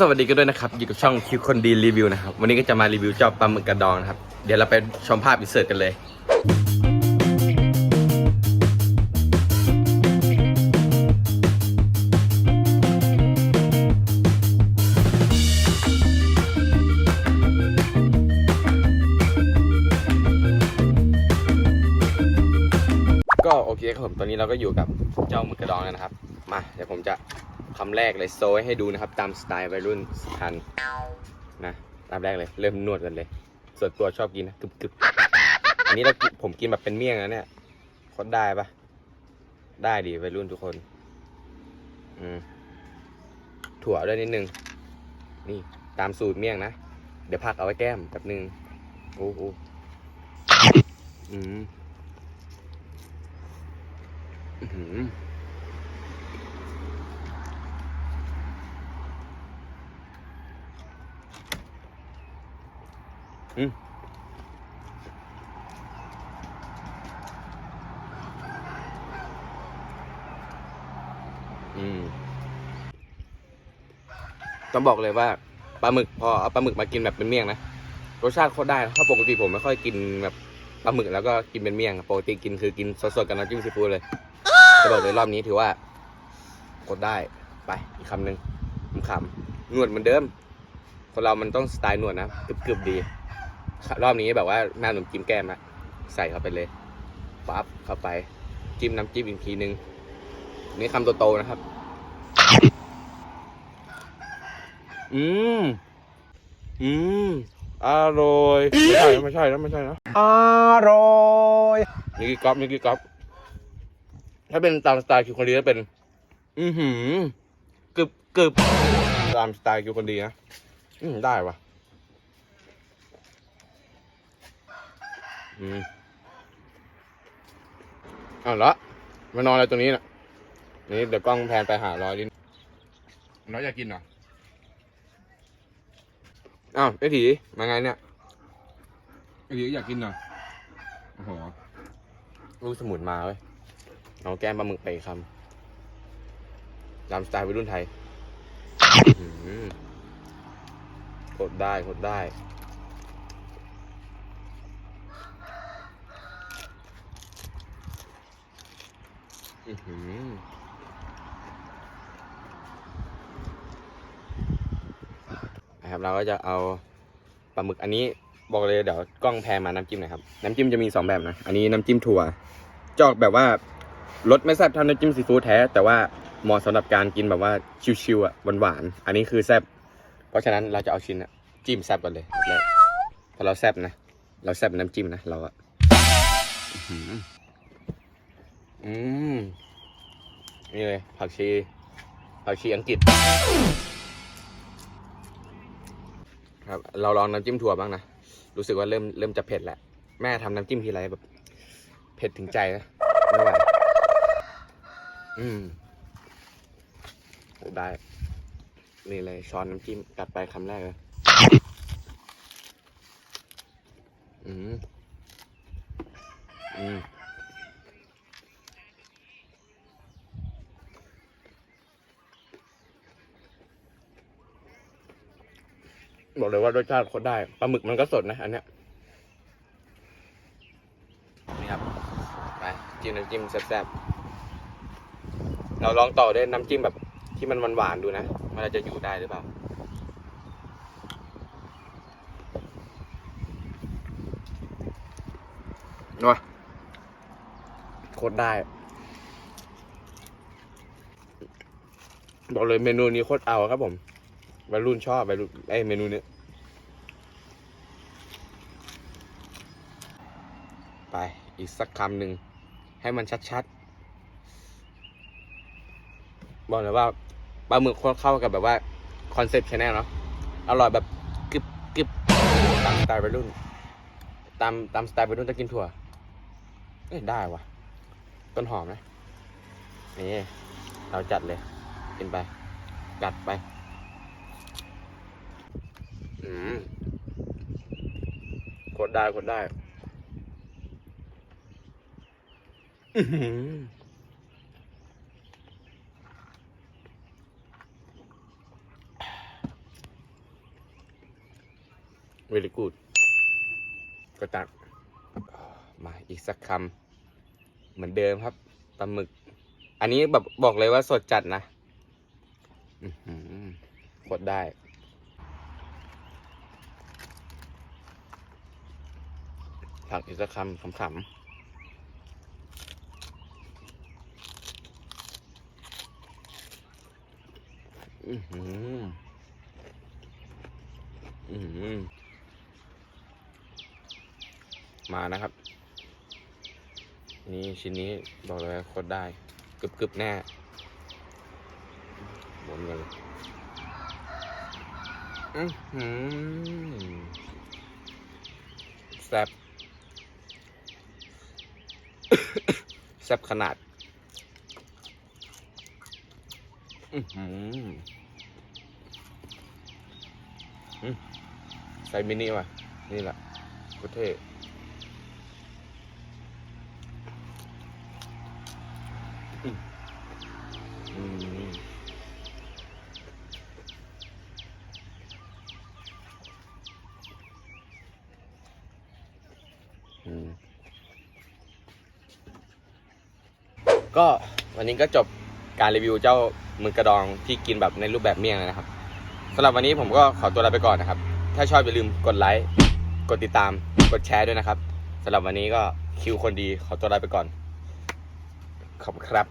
สวัสดีกันด้วยนะครับ อยู่กับช่องคิวคนดีรีวิวนะครับ วันนี้ก็จะมารีวิวเจ้าปลาหมึกกระดองนะครับ เดี๋ยวเราไปชมภาพอินเสิร์ตกันเลย ก็โอเคครับผมตอนนี้เราก็อยู่กับเจ้าหมึกกระดองแล้วนะครับ มา เดี๋ยวผมจะ คำแรกเลยโซยให้ดูนะครับ ตามสไตล์วัยรุ่นสุพรรณนะตามแรกเลย เริ่มนวดกันเลย ส่วนตัวชอบกินนะกึบกึบอันนี้เราผมกินแบบเป็นเมี่ยงนะเนี่ยคตรได้ปะได้ดีวัยรุ่นทุกคน อืมถั่วด้วยนิดนึง นี่ตามสูตรเมี่ยงนะ เดี๋ยวพักเอาไว้แก้มแบบนึง โอ้โหอืมอื้อ อืมอืมต้องบอกเลยว่าปลาหมึกพอเอาปลาหมึกมากินแบบเป็นเมี่ยงนะรสชาติโคตรได้นะเพราะปกติผมไม่ค่อยกินแบบปลาหมึกแล้วก็กินเป็นเมี่ยงปกติกินคือกินสดๆกับน้ำจิ้มซีฟู้ดเลยจะบอกเลยรอบนี้ถือว่ากดได้ไปอีกคำหนึ่งคำๆนวดเหมือนเดิม คนเรามันต้องสไตล์นวดนะกึบๆดี รอบนี้แบบว่าหน้าหนุ่มจิ้มแก้มอะใส่เข้าไปเลยปั๊บเข้าไป จิ้มน้ำจิ้มอีกทีนึงนี่คำโตๆนะครับ อืม อืม อร่อย ไม่ใช่นะไม่ใช่นะไม่ใช่นะอร่อยนี่คือก๊อฟนี่คือก๊อฟถ้าเป็นตามสไตล์คิวคนดีก็เป็น อือหือกึบกึบตามสไตล์คิวคนดีนะ อืมได้วะ อืมเอ้าวละมานอนอะไรตรงนี้น่ะ นี่เดี๋ยวกล้องแพนไปหารอยดินน้อยอยากกินเหรอ อ้าวไอ้ถีมาไงเนี่ยไอ้ถีอยากกินเหรอ โอ้โหลูกสมุนมาเว้ยเอาแก้มปลาหมึกไปอีกคำตามสไตล์วัยรุ่นไทยอื้อหือกดได้กดได้ อือหือ นะครับเราก็จะเอาปลาหมึกอันนี้บอกเลยเดี๋ยวกล้องแพนมาน้ำจิ้มหน่อยครับ น้ำจิ้มจะมีสองแบบนะ อันนี้น้ำจิ้มถั่วจอกแบบว่ารสไม่แซ่บเท่าน้ำจิ้มซีฟู้ดแท้ แต่ว่าเหมาะสำหรับการกินแบบว่าชิวๆอะหวานๆอันนี้คือแซ่บเพราะฉะนั้นเราจะเอาชิ้นอะจิ้มแซ่บก่อนเลยแล้วพอเราแซ่บนะ เราแซ่บน้ำจิ้มนะเราอะ อืมนี่เลย ผักชี ผักชีอังกฤษ ครับ เราลองน้ำจิ้มถั่วบ้างนะ รู้สึกว่าเริ่มเริ่มจะเผ็ดแหละแม่ทำน้ำจิ้มทีไรแบบ เผ็ดถึงใจนะไม่ไหวอืม ได้ นี่เลยช้อนน้ำจิ้มกัดไปคำแรกเลยอืม อืม บอกเลยว่ารสชาติโคตรได้ปลาหมึกมันก็สดนะอันเนี้ยนี่ครับไปจิ้มน้ำจิ้มแซ่บๆเราลองต่อด้วยน้ำจิ้มแบบที่มันหวานๆดูนะมันจะอยู่ได้หรือเปล่านัวโคตรได้บอกเลยเมนูนี้โคตรเอาครับผมวัยรุ่นชอบวัยรุ่นไอยเมนูนี้ ไป อีกสักคำหนึ่งให้มันชัดๆ บอกเลยว่าปลาหมึกโคตรเข้ากับแบบว่าคอนเซ็ปต์ชแนลเนาะอร่อยแบบกึบกึบตามสไตล์วัยรุ่น ตามตามสไตล์วัยรุ่นจะกินถั่วเอ้ยได้วะต้นหอมนะนี่เราจัดเลย กินไป กัดไป อืมกดได้กดได้ อื้อหือ very good ก็ตัก มาอีกสักคำเหมือนเดิมครับปลาหมึก อันนี้แบบบอกเลยว่าสดจัดนะกดได้ผักอีกสักคำขำๆ อือหืออือมานะครับ นี่ชิ้นนี้บอกเลยโคตรได้กึบกึบแน่หมุนกันเลยอือหือแซบแซบขนาด อือหืออืม ใส่มินิว่ะ นี่แหละโคตรเท่อืมก็วันนี้ก็จบการรีวิวเจ้ามึกกระดองที่กินแบบในรูปแบบเมี่ยงเลยนะครับสำหรับวันนี้ผมก็ขอตัวลาไปก่อนนะครับ ถ้าชอบอย่าลืมกดไลค์ กดติดตาม กดแชร์ด้วยนะครับสำหรับวันนี้ก็คิวคนดีขอตัวลาไปก่อน ขอบคุณครับ